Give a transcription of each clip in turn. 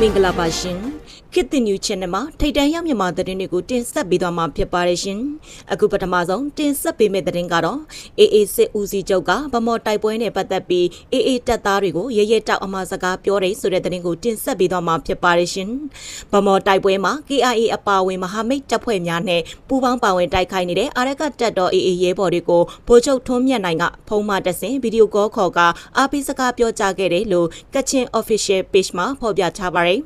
မင်္ဂလာပါရှင် ခေတ်တင်နျူ channel မှာထိတ်တန့်ရောက်မြန်မာသတင်းတွေကိုတင်ဆက်ပေးသွားမှာဖြစ်ပါတယ်ရှင်အခုပထမဆုံးတင်ဆက်ပေးမယ့်သတင်းကတော့အေအေစစ်ဦးစီးချုပ်ကဗမော်တိုက်ပွဲနဲ့ပတ်သက်ပြီးအေအေတပ်သားတွေကိုရရဲတောက်အမှားစကားပြောတယ်ဆိုတဲ့သတင်းကိုတင်ဆက်ပေးသွားမှာဖြစ်ပါတယ်ရှင်ဗမော်တိုက်ပွဲမှာ KIA အပါအဝင်မဟာမိတ်တပ်ဖွဲ့များနဲ့ပူးပေါင်းပါဝင်တိုက်ခိုက်နေတဲ့အာရကတပ်တော်အေအေရဲဘော်တွေကိုဗိုလ်ချုပ်ထွန်းမြတ်နိုင်ကဖုံးမတဆင်ဗီဒီယိုကောခေါ်ကအားပေးစကားပြောကြားခဲ့တယ်လို့ကချင် official page မှာဖော်ပြထားပါတယ်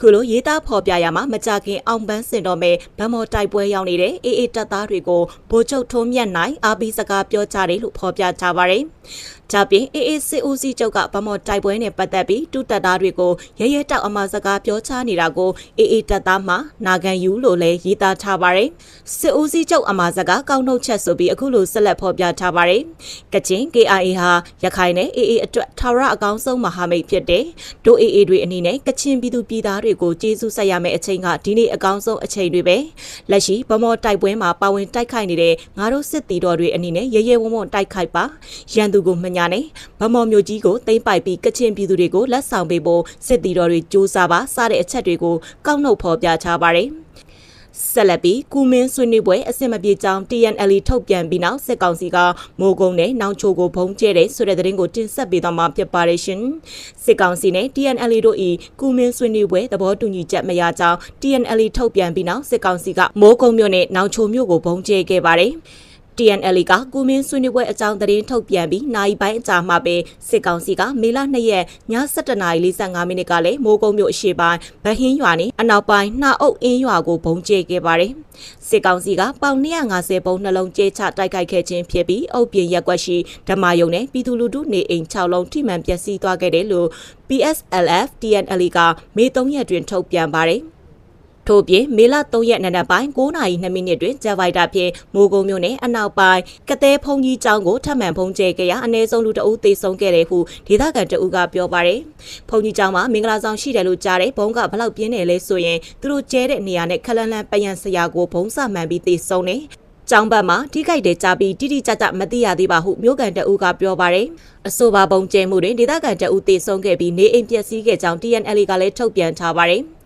ခုလိုရေးသားဖော်ပြရမှာမကြခင်အောင်ပန်းစင်တော်မဲ့ဗမော်တိုက်ပွဲရောက်နေတဲ့အေအေတပ်သားတွေကိုဗိုလ်ချုပ်ထုံးမြတ်နိုင်အားပေးစကားပြောကြားတယ်လို့ဖော်ပြထားပါတယ်။ဒါပြင်အေအေစစ်ဦးစီးချုပ်ကဗမော်တိုက်ပွဲနဲ့ပတ်သက်ပြီးတူတပ်သားတွေကိုရရဲတောက်အမှာစကားပြောချနေတာကိုအေအေတပ်သားမှနာခံယူလို့လည်းရေးသားထားပါတယ်။စစ်ဦးစီးချုပ်အမှာစကားကောက်နှုတ်ချက်ဆိုပြီးအခုလိုဆက်လက်ဖော်ပြထားပါတယ်။ကချင် KIA ဟာရခိုင်နဲ့အေအေအတွက်ထာဝရအကောင်းဆုံးမဟာမိတ်ဖြစ်တဲ့ဒိုအေအေတွေအနေနဲ့ကချင်ပြည်သူပြည်သားတွေကိုကျေးဇူးဆက်ရမယ့်အချိန်ကဒီနေ့အကောင်းဆုံးအချိန်တွေပဲလက်ရှိဗမော်တိုက်ပွဲမှာပါဝင်တိုက်ခိုက်နေတဲ့ငါတို့စစ်တီတော်တွေအနေနဲ့ရဲရဲဝံ့ဝံ့တိုက်ခိုက်ပါရန်သူကိုမညာနဲ့ဗမော်မျိုးကြီးကိုသိမ့်ပိုက်ပြီးကချင်ပြည်သူတွေကိုလက်ဆောင်ပေးဖို့စစ်တီတော်တွေစ조사ပါစတဲ့အချက်တွေကိုကောက်နှုတ်ဖော်ပြထားပါတယ် ဆက်လက်ပြီးကူမင်းဆွေးနွေးပွဲအဆင်မပြေကြောင်း TNL ထုတ်ပြန်ပြီးနောက်စစ်ကောင်စီကမိုးကုံနဲ့နောင်ချိုကိုဖုံးကျဲတဲ့ဆိုတဲ့သတင်းကိုတင်ဆက်ပေးသွားမှာဖြစ်ပါတယ်ရှင်စစ်ကောင်စီနဲ့ TNL တို့ဤကူမင်းဆွေးနွေးပွဲသဘောတူညီချက်မရကြောင်း TNL ထုတ်ပြန်ပြီးနောက်စစ်ကောင်စီကမိုးကုံမြို့နဲ့နောင်ချိုမြို့ကိုဖုံးကျဲခဲ့ပါတယ် TNL ကကုမင်းဆွေးနွေးပွဲအကြောင်းသတင်းထုတ်ပြန်ပြီးနိုင်ပိုင်းအကြာမှာပဲစစ်ကောင်စီကမေလ2ရက်ည7:45မိနစ်ကလည်းမိုးကုံမြို့အရှေ့ပိုင်းဗဟင်းရွာနဲ့အနောက်ပိုင်းနှာအုပ်အင်းရွာကိုဘုံကျဲခဲ့ပါတယ်။စစ်ကောင်စီကပေါင်250ပုံနှလုံးကျဲချတိုက်ခိုက်ခဲ့ခြင်းဖြစ်ပြီးအုပ်ပြင်ရက်ွက်ရှိဓမ္မယုံနဲ့ပြည်သူလူထုနေအိမ်6လုံးထိမှန်ပျက်စီးသွားခဲ့တယ်လို့ PSLF TNL ကမေ3ရက်တွင်ထုတ်ပြန်ပါတယ်။ ထို့ပြင်မေလ3ရက်နေ့နက်ပိုင်း9:02မိနစ်တွင်ဂျက်ဗိုက်တာဖြင့်မိုးကုံမြို့နယ်အနောက်ပိုင်းကသဲဖုန်ကြီးကျောင်းကိုထပ်မံဖုံးကျဲခဲ့ရာအ ਨੇ ဆုံးလူတအုပ်သေဆုံးခဲ့တယ်ဟုဒေသခံတအုပ်ကပြောပါတယ်။ဖုန်ကြီးကျောင်းမှာမင်္ဂလာဆောင်ရှိတယ်လို့ကြားတဲ့ဘုံကဘလောက်ပြင်းတယ်လဲဆိုရင်သူတို့ကျဲတဲ့နေရာနဲ့ခလန်းလန်းပယံဆရာကိုဘုံစမှန်ပြီးသေဆုံးတယ်။ကျောင်းဘက်မှာထိခိုက်တဲ့ကြပြီးတိတိကျကျမသိရသေးပါဟုမြို့ကန်တအုပ်ကပြောပါတယ်။အဆိုပါပုံကျဲမှုတွင်ဒေသခံတအုပ်သေဆုံးခဲ့ပြီးနေအိမ်ပျက်စီးခဲ့ကြောင်း TNL ကလည်းထုတ်ပြန်ထားပါတယ်။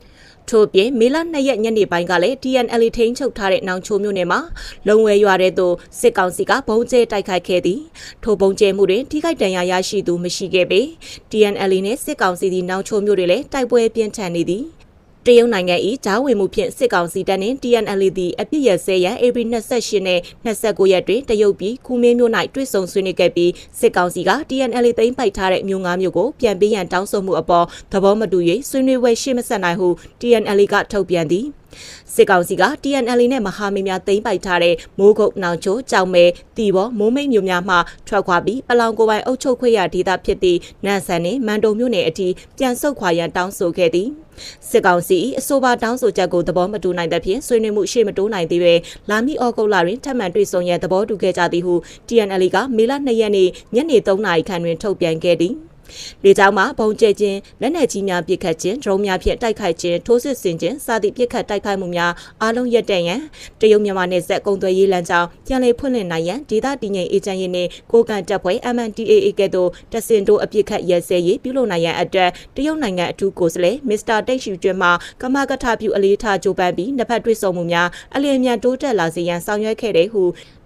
ထို့ပြင်မေလ2ရက်ညနေပိုင်းကလည်း TNL ထိန်းချုပ်ထားတဲ့နောင်ချိုမြို့နယ်မှာလုံဝဲရွာတဲ့သို့စစ်ကောင်စီကဘုံကျဲတိုက်ခိုက်ခဲ့သည်ထို့ဘုံကျဲမှုတွင်ထိခိုက်ဒဏ်ရာရရှိသူမရှိခဲ့ပေ TNL နှင့်စစ်ကောင်စီသည်နောင်ချိုမြို့တွင်လည်းတိုက်ပွဲပြင်းထန်နေသည် တရုတ်နိုင်ငံ၏ဂျားဝင်မှုဖြင့်စစ်ကောင်စီတပ်နှင့် TNL သည်အပြစ်ရစဲရန် AB 28နဲ့29ရက်တွင်တရုတ်ပြည်ကူမင်းမြို့၌တွေ့ဆုံဆွေးနွေးခဲ့ပြီးစစ်ကောင်စီက TNL သိမ်းပိုက်ထားတဲ့မြို့ငါးမြို့ကိုပြန်ပေးရန်တောင်းဆိုမှုအပေါ်သဘောမတူ၍ဆွေးနွေးပွဲရှေ့မဆက်နိုင်ဟု TNL ကထုတ်ပြန်သည်။ စစ်ကောင်စီက TNL နဲ့မဟာမိတ်များသိမ်းပိုက်ထားတဲ့မိုးကုတ်နောင်ချိုကြောင်မဲတီဘောမိုးမိတ်မြို့များမှထွက်ခွာပြီးပလောင်ကိုပိုင်အုပ်ချုပ်ခွင့်ရဒေသဖြစ်သည့်နန်ဆန်နှင့်မန်တုံမြို့နယ်အထိပြန်ဆုတ်ခွာရန်တောင်းဆိုခဲ့သည်စစ်ကောင်စီအဆိုပါတောင်းဆိုချက်ကိုသဘောမတူနိုင်တဲ့ဖြင့်ဆွေးနွေးမှုရှေ့မတိုးနိုင်သေးပဲလာမီဩဂုတ်လတွင်ထပ်မံတွေ့ဆုံရန်သဘောတူခဲ့ကြသည်ဟု TNL ကမေလ2ရက်နေ့ညနေ3နာရီခန့်တွင်ထုတ်ပြန်ခဲ့သည် လေကြောင်းမှာဘုံကျဲခြင်းလက်နက်ကြီးများပစ်ခတ်ခြင်းဒရုန်းများဖြင့်တိုက်ခိုက်ခြင်းထိုးစစ်ဆင်ခြင်းစသည့်ပစ်ခတ်တိုက်ခိုက်မှုများအားလုံးရပ်တန့်ရန်တရုတ်မြန်မာနယ်စပ်ကုန်သွယ်ရေးလမ်းကြောင်းပြန်လည်ဖွင့်လှစ်နိုင်ရန်ဒေသတည်ငြိမ်အေဂျင့်ရေးနှင့်ကိုကန်တပ်ဖွဲ့ MNDAA ကဲ့သို့တစင်တိုအပစ်ခတ်ရဲစဲရေးပြုလုပ်နိုင်ရန်အတွက်တရုတ်နိုင်ငံအထူးကိုယ်စားလှယ်မစ္စတာတိတ်ရှူကျွန်းမှကမကထပြုအလေးထားကြိုးပမ်းပြီးနှစ်ဖက်တွေ့ဆုံမှုများအလျင်မြန်တိုးတက်လာစေရန်ဆောင်ရွက်ခဲ့တဲ့ဟု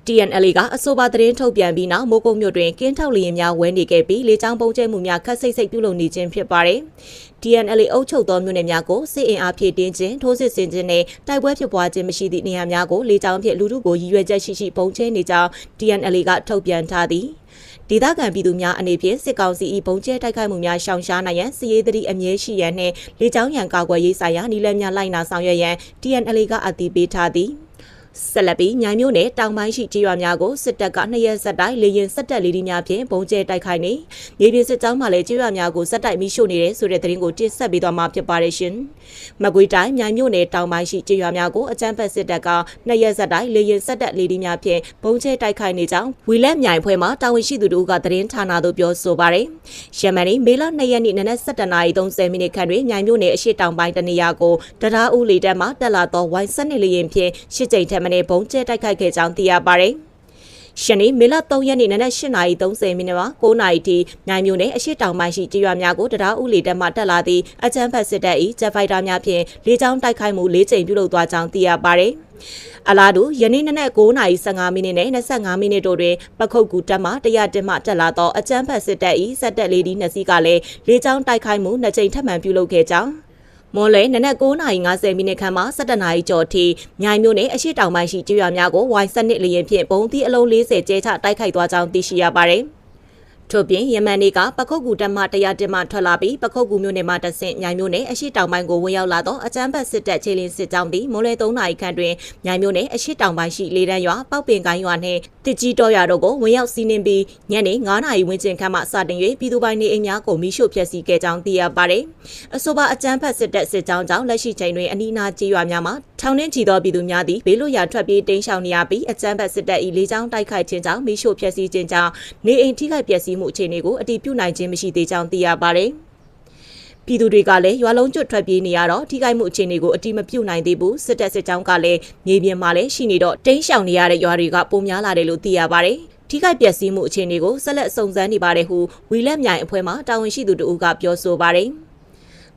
TNL ကအဆိုပါသတင်းထုတ်ပြန်ပြီးနောက်မိုးကုတ်မြို့တွင်ကင်းထောက်လျင်များဝဲနေခဲ့ပြီးလေကြောင်းပုံကျဲမှုများခက်ဆိတ်ဆိတ်ပြုလုပ်နေခြင်းဖြစ်ပါတယ်။ TNL အုပ်ချုပ်သောမြို့နယ်များကိုစစ်အင်အားဖြည့်တင်းခြင်းထိုးစစ်ဆင်ခြင်းနဲ့တိုက်ပွဲဖြစ်ပွားခြင်းမရှိသည့်နေရာများကိုလေကြောင်းဖြင့်လူထုကိုရည်ရွယ်ချက်ရှိရှိပုံကျဲနေကြောင်း TNL ကထုတ်ပြန်ထားသည်။ဒေသခံပြည်သူများအနေဖြင့်စစ်ကောင်စီ၏ဘုံကျဲတိုက်ခိုက်မှုများရှောင်ရှားနိုင်ရန်စစ်ရေးသတိအမြဲရှိရန်နှင့်လေကြောင်းရန်ကာကွယ်ရေးဆိုင်ရာနည်းလမ်းများလိုက်နာဆောင်ရွက်ရန် TNL ကအတည်ပြုထားသည်။ ဆက်လက်ပြီးညိုင်မြို့နယ်တောင်ပိုင်းရှိကြေးရွာများကိုစစ်တပ်ကနှစ်ရက်ဆက်တိုက်လေရင်စက်တက်လေးဒီများဖြင့်ဘုံကျဲတိုက်ခိုက်နေမြေပြင်စစ်ကြောင်းမှလည်းကြေးရွာများကိုစက်တိုက်မိရှို့နေတဲ့ဆိုတဲ့သတင်းကိုတင်ဆက်ပေးသွားမှာဖြစ်ပါတယ်ရှင်။မကွေးတိုင်းညိုင်မြို့နယ်တောင်ပိုင်းရှိကြေးရွာများကိုအကြမ်းဖက်စစ်တပ်ကနှစ်ရက်ဆက်တိုက်လေရင်စက်တက်လေးဒီများဖြင့်ဘုံကျဲတိုက်ခိုက်နေကြောင်းဝီလက်မြိုင်ဖွဲ့မှတာဝန်ရှိသူတို့ကသတင်းဌာနသို့ပြောဆိုပါတယ်။ယမန်နေ့မေလ2ရက်နေ့နနက်7:30မိနစ်ခန့်တွင်ညိုင်မြို့နယ်အရှိတောင်ပိုင်းတနေရာကိုတရားဦးလေတပ်မှတက်လာသောဝိုင်းစက်နှစ်လေရင်ဖြင့်ရှစ်ကြိမ်ထက်မနည်းဘုံကျဲတိုက်ခိုက်ခဲ့ကြောင်းသိရပါတယ်။ရှနေ့မေလ3ရက်နေ့နနက်8:30မိနစ်မှာ9:00နာရီထိနိုင်မျိုးနဲ့အရှိတောင်ပိုင်းရှိကြေးရွာများကိုတရားဥလီတက်မှတက်လာသည့်အကြမ်းဖက်စစ်တပ်၏ဂျက်ဖိုက်တာများဖြင့်လေကြောင်းတိုက်ခိုက်မှု၄ကြိမ်ပြုလုပ်သွားကြောင်းသိရပါသည်အလားတူယနေ့နနက်9:15မိနစ်နဲ့25မိနစ်တို့တွင်ပခုတ်ကူတက်မှ100တက်မှတက်လာသောအကြမ်းဖက်စစ်တပ်၏စက်တက်လေးဒီနှစ်စီးကလည်းလေကြောင်းတိုက်ခိုက်မှုနှစ်ကြိမ်ထပ်မံပြုလုပ်ခဲ့ကြောင်း မွန်လေနနက်9:50မိနစ်ခန့်မှ17နာရီကျော်ထိမြိုင်မြို့နယ်အရှိတောင်ပိုင်းရှိကျွော်များကို Y စနစ်လျင်ဖြင့်ပုံသီးအလုံး40ကျဲချတိုက်ခိုက်သွားကြောင်းသိရှိရပါတယ်။ ထို့ပြင်ယမန်နေ့ကပခုတ်ကူတက်မှတရားတင်မှထွက်လာပြီးပခုတ်ကူမြို့နယ်မှတဆင့်မြိုင်မြို့နယ်အရှိတောင်ပိုင်းကိုဝင်ရောက်လာသောအကြမ်းဖက်စစ်တပ်ခြေလင်းစစ်ကြောင်းသည်မိုးလေ3နာရီခန့်တွင်မြိုင်မြို့နယ်အရှိတောင်ပိုင်းရှိလေတန်းရွာပောက်ပင်ကိုင်းရွာနှင့်တစ်ကြီးတော်ရွာတို့ကိုဝင်ရောက်စီးနင်းပြီးညနေ9နာရီဝန်းကျင်ခန့်မှစတင်၍ပြည်သူပိုင်နေအိမ်များကိုမိရှို့ဖျက်ဆီးခဲ့ကြောင်းသိရပါသည်။အဆိုပါအကြမ်းဖက်စစ်တပ်စစ်ကြောင်းကြောင့်လက်ရှိချိန်တွင်အနီးအနားကြေးရွာများမှာထောင်နှင်းချီသောပြည်သူများသည်ဘေးလွတ်ရာထွက်ပြေးတိမ်းရှောင်နေရပြီးအကြမ်းဖက်စစ်တပ်၏လေကြောင်းတိုက်ခိုက်ခြင်းကြောင့်မိရှို့ဖျက်ဆီးခြင်းကြောင့်နေအိမ်ထိခိုက်ပျက်စီးမှုအခြေအနေကိုအတည်ပြုနိုင်ခြင်းမရှိသေးကြောင်းသိရပါသည်။ပြည်သူတွေကလည်းရွာလုံးကျွတ်ထွက်ပြေးနေရတော့ထိခိုက်မှုအခြေအနေကိုအတိမပြုတ်နိုင်သေးဘူးစစ်တပ်စစ်ကြောင်းကလည်းမြေပြင်မှာလည်းရှိနေတော့တိမ်းရှောင်နေရတဲ့ရွာတွေကပုံများလာတယ်လို့သိရပါတယ်ထိခိုက်ပျက်စီးမှုအခြေအနေကိုဆက်လက်စုံစမ်းနေပါတယ်ဟုဝီလက်မြိုင်အဖွဲ့မှတာဝန်ရှိသူတို့ကပြောဆိုပါတယ်